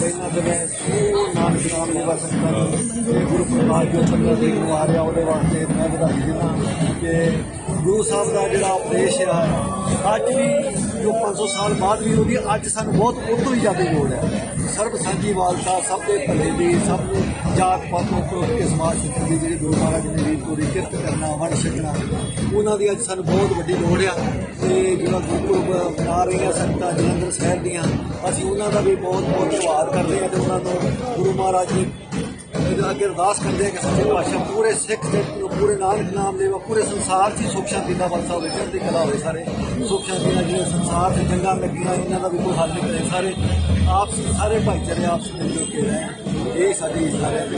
ਪਹਿਲਾਂ ਤਾਂ ਮੈਂ ਸੋ ਨਾਨਕ ਨਾਮ ਦੇ ਵਸਨ ਇਹ ਗੁਰੂ ਪ੍ਰਸਾਦ ਜੋ ਪੰਦਰਾਂ ਤਰੀਕ ਨੂੰ ਆ ਰਿਹਾ ਉਹਦੇ ਵਾਸਤੇ ਮੈਂ ਵਧਾਈ ਦਿੰਦਾ ਕਿ ਗੁਰੂ ਸਾਹਿਬ ਦਾ ਜਿਹੜਾ ਉਪਦੇਸ਼ ਆ ਅੱਜ ਵੀ ਜੋ 500 ਸਾਲ ਬਾਅਦ ਵੀ ਉਹਦੀ ਅੱਜ ਸਾਨੂੰ ਬਹੁਤ ਉਹ ਹੀ ਜ਼ਿਆਦਾ ਲੋੜ ਹੈ ਸਰਬ ਸਾਂਝੀ ਵਾਲਤਾ ਸਭ ਦੇ ਭਲੇ ਦੀ ਸਭ ਨੂੰ ਜਾਤ ਪਾਤ ਤੋਂ ਕੇ ਸਮਾਜ ਸਿੱਖਣ ਦੀ ਜਿਹੜੀ ਗੁਰੂ ਮਹਾਰਾਜ ਨੇ ਰੀਤ ਪੂਰੀ ਕਿਰਤ ਕਰਨਾ ਵੰਡ ਛਕਣਾ। ਉਹਨਾਂ ਦੀ ਅੱਜ ਸਾਨੂੰ ਬਹੁਤ ਵੱਡੀ ਲੋੜ ਆ। ਤੇ ਜਿਹੜਾ ਗੁਰਪੁਰਬ ਮਨਾ ਰਹੀਆਂ ਸੰਗਤਾਂ ਜਲੰਧਰ ਸ਼ਹਿਰ ਦੀਆਂ, ਅਸੀਂ ਉਹਨਾਂ ਦਾ ਵੀ ਬਹੁਤ ਬਹੁਤ ਧੰਨਵਾਦ ਕਰਦੇ ਹਾਂ ਤੇ ਉਹਨਾਂ ਨੂੰ ਗੁਰੂ ਮਹਾਰਾਜ ਜੀ ਅੱਗੇ ਅਰਦਾਸ ਕਰਦੇ ਹਾਂ ਕਿ ਸੱਚੇ ਪਾਤਸ਼ਾਹ ਪੂਰੇ ਸਿੱਖ ਜਗਤ ਨੂੰ ਪੂਰੇ ਨਾਨਕ ਨਾਮ ਲੈਵਾ ਪੂਰੇ ਸੰਸਾਰ 'ਚ ਸੁੱਖ ਸ਼ਾਂਤੀ ਦਾ ਵਰਸਾ ਹੋਵੇ ਚੜ੍ਹਦੀ ਕਲਾ ਹੋਵੇ ਸਾਰੇ। ਸੁੱਖ ਸ਼ਾਂਤੀ ਨਾਲ ਜਿਹੜੇ ਸੰਸਾਰ 'ਚ ਜੰਗਾਂ ਲੱਗੀਆਂ ਇਹਨਾਂ ਦਾ ਵੀ ਕੋਈ ਹੱਲ ਨਿਕਲੇ ਸਾਰੇ ਆਪਸ ਸਾਰੇ ਭਾਈਚਾਰੇ ਆਪਸ ਵਿੱਚ ਮਿਲ ਕੇ ਰਹਿਣ। ਇਹ ਸਾਡੀ ਸਾਰਿਆਂ ਦੀ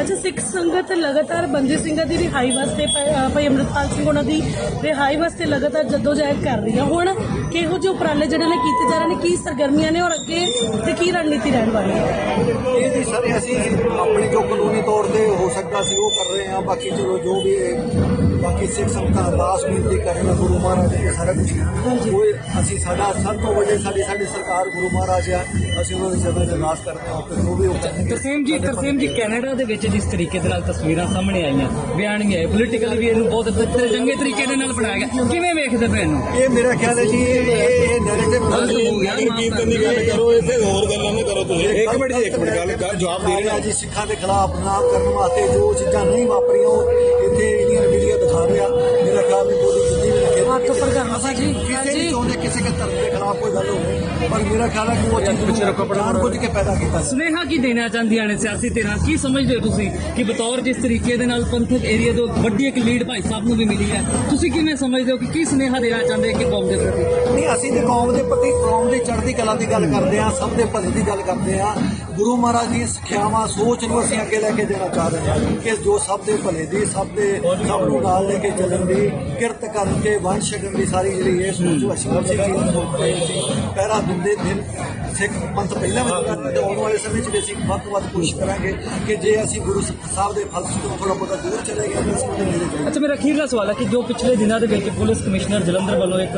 ਅੱਛਾ ਸਿੱਖ ਸੰਗਤ ਲਗਾਤਾਰ ਬੰਦੀ ਸਿੰਘਾਂ ਦੀ ਰਿਹਾਈ ਵਾਸਤੇ ਭਾਈ ਅ, ਭਾਈ ਅੰਮ੍ਰਿਤਪਾਲ ਸਿੰਘ ਉਹਨਾਂ ਦੀ ਰਿਹਾਈ ਵਾਸਤੇ ਲਗਾਤਾਰ ਜਦੋਜਹਿਦ ਕਰ ਰਹੀ ਹੈ ਹੁਣ ਕਿਹੋ ਜਿਹੇ ਉਪਰਾਲੇ ਜਿਹੜੇ ਨੇ ਕੀਤੇ ਜਾ ਰਹੇ ਨੇ ਕੀ ਸਰਗਰਮੀਆਂ ਨੇ ਔਰ ਅੱਗੇ ਤੇ ਕੀ ਰਣਨੀਤੀ ਰਹਿਣ ਵਾਲੀ ਹੈ? ਇਹ ਜੀ ਸਾਰੇ ਅਸੀਂ ਆਪਣੇ ਜੋ ਕਾਨੂੰਨੀ ਤੌਰ ਤੇ ਹੋ ਸਕਦਾ ਸੀ ਉਹ ਕਰ ਰਹੇ ਹਾਂ। ਬਾਕੀ ਚਲੋ ਜੋ ਵੀ ਬਾਕੀ ਸਿੱਖ ਸੰਗਤਾਂ ਅਰਦਾਸ ਬੇਨਤੀ ਕਰਨ ਗੁਰੂ ਮਹਾਰਾਜ ਦੇ ਸਾਰਾ ਕੁਝ ਉਹ ਅਸੀਂ ਸਾਡਾ ਸਭ ਤੋਂ ਵੱਡੇ ਸਾਡੀ ਸਾਡੀ ਸਰਕਾਰ ਗੁਰੂ ਮਹਾਰਾਜ ਆ ਅਸੀਂ ਉਹਨਾਂ ਦੇ 'ਚ ਅਰਦਾਸ ਕਰਦੇ ਹਾਂ। ਤੇ ਜੋ ਵੀ ਉਹ ਤਰਸੇਮ ਜੀ ਤਰਸੇਮ ਜੀ ਕੈਨੇਡਾ ਦੇ ਵਿੱਚ ਜਿਸ ਤਰੀਕੇ ਦੇ ਨਾਲ ਤਸਵੀਰਾਂ ਸਾਹਮਣੇ ਆਈਆਂ ਬਿਆਨ ਵੀ ਆਏ ਪੋਲੀਟੀਕਲ ਵੀ ਇਹਨੂੰ ਬਹੁਤ ਤ- ਚੰਗੇ ਤਰੀਕੇ ਦੇ ਨਾਲ ਬਣਾਇਆ ਗਿਆ। ਕਿਵੇਂ ਵੇਖਦੇ ਪਏ ਇਹਨੂੰ? ਇਹ ਮੇਰਾ ਖਿਆਲ ਹੈ ਜੀ ਇਹ ਨੈਰੇਟਿਵ ਹੋ ਗਿਆ। ਕੀਰਤਨ ਦੀ ਗੱਲ ਕਰੋ ਇੱਥੇ ਹੋਰ ਗੱਲਾਂ ਨਾ ਕਰੋ ਤੁਸੀਂ। ਇੱਕ ਮਿੰਟ ਜੀ ਇੱਕ ਮਿੰਟ। ਗੱਲ ਕਰ ਜਵਾਬ ਦੇ ਰਹੇ ਜੀ, ਸਿੱਖਾਂ ਦੇ ਖਿਲਾਫ ਨਾਮ ਕਰਨ ਵਾਸਤੇ ਜੋ ਚੀਜ਼ਾਂ ਨਹੀਂ ਵਾਪਰੀਆਂ, ਉਹ ਇੱਥੇ ਇੰਡੀਅਨ ਮੀਡੀਆ ਦਿਖਾ ਰਿਹਾ ਮੇਰਾ ਖਿਆਲ ਹੈ ਕੋਈ ਜਿੰਨੀ ਹੱਥ ਉੱਪਰ ਕਰਨਾ ਅਸੀਂ ਜੀ। ਕਿਸੇ। ਨਹੀਂ ਚਾਹੁੰਦੇ ਕਿਸੇ ਦੇ ਧਰਮ ਦੇ ਖਿਲਾਫ ਕੋਈ ਗੱਲ ਹੋਵੇ। ਪਰ ਮੇਰਾ ਖਿਆਲ ਹੈ ਕਿ ਉਹ ਚੀਜ਼ ਨੂੰ ਜਾਣ ਬੁੱਝ ਕੇ ਪੈਦਾ ਕੀਤਾ ਸੁਨੇਹਾ ਕੀ ਦੇਣਾ ਚਾਹੁੰਦੀਆਂ ਨੇ ਸਿਆਸੀ ਧਿਰਾਂ? ਕੀ ਸਮਝਦੇ ਹੋ ਤੁਸੀਂ ਕਿ ਬਤੌਰ ਜਿਸ ਤਰੀਕੇ ਦੇ ਨਾਲ ਪੰਥਕ ਏਰੀਆ ਤੋਂ ਵੱਡੀ ਇੱਕ ਲੀਡ ਭਾਈ ਸਾਹਿਬ ਨੂੰ ਵੀ ਮਿਲੀ ਹੈ? ਤੁਸੀਂ ਕਿਵੇਂ ਸਮਝਦੇ ਹੋ ਕਿ ਕੀ ਸੁਨੇਹਾ ਦੇਣਾ ਚਾਹੁੰਦੇ ਕਿ ਕੌਮ ਦੇ ਪ੍ਰਤੀ? ਨਹੀਂ ਅਸੀਂ ਤੇ ਕੌਮ ਦੇ ਪ੍ਰਤੀ ਕੌਮ ਦੀ ਚੜ੍ਹਦੀ ਕਲਾ ਦੀ ਗੱਲ ਕਰਦੇ ਹਾਂ ਸਭ ਦੇ ਭਲੇ ਦੀ ਗੱਲ ਕਰਦੇ ਹਾਂ। ਗੁਰੂ ਮਹਾਰਾਜ ਦੀ ਸਿੱਖਿਆਵਾਂ ਸੋਚ ਨੂੰ ਅਸੀਂ ਅੱਗੇ ਲੈ ਕੇ ਦੇਣਾ ਚਾਹ ਰਹੇ ਹਾਂ ਕਿ ਜੋ ਸਭ ਦੇ ਭਲੇ ਦੀ ਸਭ ਦੇ ਸਭ ਨੂੰ ਨਾਲ ਲੈ ਕੇ ਚੱਲਣ ਦੀ ਕਿਰਤ ਕਰਨ ਕੇ ਵੰਸ਼ ਛਕਣ ਦੀ ਸਾਰੀ ਜਿਹੜੀ ਇਹ ਸੋਚ ਉਹ ਅਸੀਂ ਉਸੇ ਚੀਜ਼ ਸੋਚ ਰਹੇ ਸੀ ਪਹਿਰਾ ਦਿੰਦੇ ਦਿਨ ਸਿੱਖ ਪੰਥ ਪਹਿਲਾਂ ਵੀ ਕਰਦੇ ਤੇ ਆਉਣ ਵਾਲੇ ਸਮੇਂ 'ਚ ਵੀ ਅਸੀਂ ਵੱਧ ਤੋਂ ਵੱਧ ਕੋਸ਼ਿਸ਼ ਕਰਾਂਗੇ ਕਿ ਜੇ ਅਸੀਂ ਗੁਰੂ ਸਾਹਿਬ ਦੇ ਫਲਸਫੇ ਤੋਂ ਥੋੜਾ ਬਹੁਤਾ ਦੂਰ ਚਲੇ ਗਏ ਤਾਂ ਅਸੀਂ ਉਹਦੇ ਅੱਛਾ, ਮੇਰਾ ਅਖੀਰਲਾ ਸਵਾਲ ਹੈ ਕਿ ਜੋ ਪਿਛਲੇ ਦਿਨਾਂ ਦੇ ਵਿੱਚ ਪੁਲਿਸ ਕਮਿਸ਼ਨਰ ਜਲੰਧਰ ਵੱਲੋਂ ਇੱਕ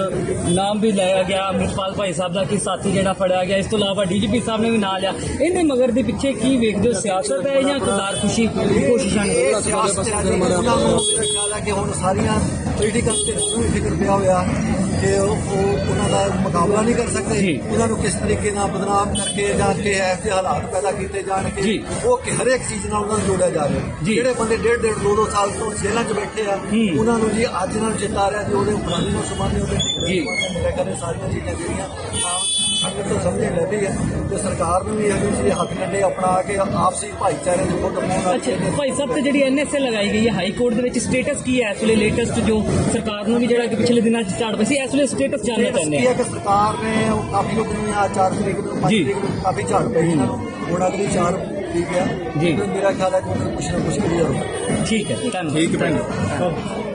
ਨਾਮ ਵੀ ਲਿਆ ਗਿਆ ਅਮਰਿਤਪਾਲ ਭਾਈ ਸਾਹਿਬ ਦਾ ਕਿ ਸਾਥੀ ਜਿਹੜਾ ਫੜਿਆ ਗਿਆ, ਇਸ ਤੋਂ ਇਲਾਵਾ ਡੀਜੀਪੀ ਸਾਹਿਬ ਨੇ ਵੀ ਨਾਂ ਲਿਆ। ਇਹਦੇ ਮਗਰ ਦੇ ਪਿੱਛੇ ਕੀ ਵੇਖਦੇ ਹੋ, ਸਿਆਸਤ ਹੈ ਜਾਂ ਖੁਦਾਰ ਖੁਸ਼ੀ, ਕੋਸ਼ਿਸ਼ਾਂ ਨੇ? ਸਿਆਸਤ ਹੈ ਕਿ ਹੁਣ ਸਾਰੀਆਂ ਪੋਲੀਟੀਕਲ ਧਿਰਾਂ ਫਿਕਰ ਪਿਆ ਹੋਇਆ। ਕਿ ਉਹ ਉਹ ਉਹਨਾਂ ਦਾ ਮੁਕਾਬਲਾ ਨਹੀਂ ਕਰ। ਸਕਦੇ ਉਹਨਾਂ ਨੂੰ ਕਿਸ ਤਰੀਕੇ ਨਾਲ ਬਦਨਾਮ ਕਰਕੇ ਜਾਂ ਕਿ ਐਸੇ ਹਾਲਾਤ ਪੈਦਾ ਕੀਤੇ ਜਾਣ ਕਿ। ਉਹ ਕਿ ਹਰੇਕ ਚੀਜ਼ ਨਾਲ ਉਹਨਾਂ ਨੂੰ ਜੋੜਿਆ ਜਾ ਰਿਹਾ ਜੀ। ਜਿਹੜੇ ਬੰਦੇ ਡੇਢ ਡੇਢ ਦੋ ਦੋ ਸਾਲ ਤੋਂ ਜੇਲ੍ਹਾਂ 'ਚ ਬੈਠੇ ਆ। ਉਹਨਾਂ ਨੂੰ ਜੀ ਅੱਜ ਨਾਲ ਜਿਤਾ ਰਿਹਾ ਜੀ ਉਹਦੇ ਫਲਾਣੀ ਨੂੰ ਸਮਾਨੇ ਉਹਦੇ ਜੀ। ਮੇਰੇ ਇਹ ਸਾਰੀਆਂ ਚੀਜ਼ਾਂ ਜਿਹੜੀਆਂ ਸੰਗਤ ਤੋਂ ਸਮਝਣ ਲੱਗੀ ਹੈ ਤੇ ਸਰਕਾਰ ਨੂੰ ਵੀ ਇਹੋ ਜਿਹੇ ਹੱਥ ਕੰਡੇ ਅਪਣਾ ਕੇ ਆਪਸੀ ਭਾਈਚਾਰੇ ਦੇ ਮੁੱਢ ਪਾਉਣ ਅੱਛਾ ਭਾਈ ਸਾਹਿਬ ਤੇ ਜਿਹੜੀ ਐਨਐਸਏ ਲਗਾਈ ਗਈ ਹੈ ਹਾਈ ਕੋਰਟ ਦੇ ਵਿੱਚ ਸਟੇਟਸ ਕੀ ਹੈ ਇਸ ਵੇਲੇ ਲੇਟੈਸਟ ਜੋ ਸਰਕਾਰ ਨੂੰ ਵੀ ਜਿਹੜਾ ਕਿ ਪਿਛਲੇ ਦਿਨਾਂ 'ਚ ਝਾੜ ਪਈ ਸੀ ਵੇਲੇ ਸਟੇਟਸ ਜਾਣਨਾ ਚਾਹੁੰਦੇ ਹੈ ਕਿ ਸਰਕਾਰ ਨੇ ਉਹ ਕਾਫੀ ਲੋਕ ਨੂੰ ਆ 4 ਤਰੀਕ ਨੂੰ 5 ਜੀ। ਤਰੀਕ ਨੂੰ ਕਾਫੀ ਝਾੜ ਪਈ ਇਹਨਾਂ ਨੂੰ ਹੁਣ ਅਗਲੀ 4 ਠੀਕ ਹੈ। ਜੀ। ਮੇਰਾ ਖਿਆਲ ਹੈ ਕਿ ਉਹਨਾਂ ਨੂੰ ਕੁਛ ਨਾ ਕੁਛ ਕਲੀਅਰ ਹੋਊਗਾ। ਠੀਕ ਹੈ ਧੰਨਵਾਦ। ਠੀਕ ਹੈ.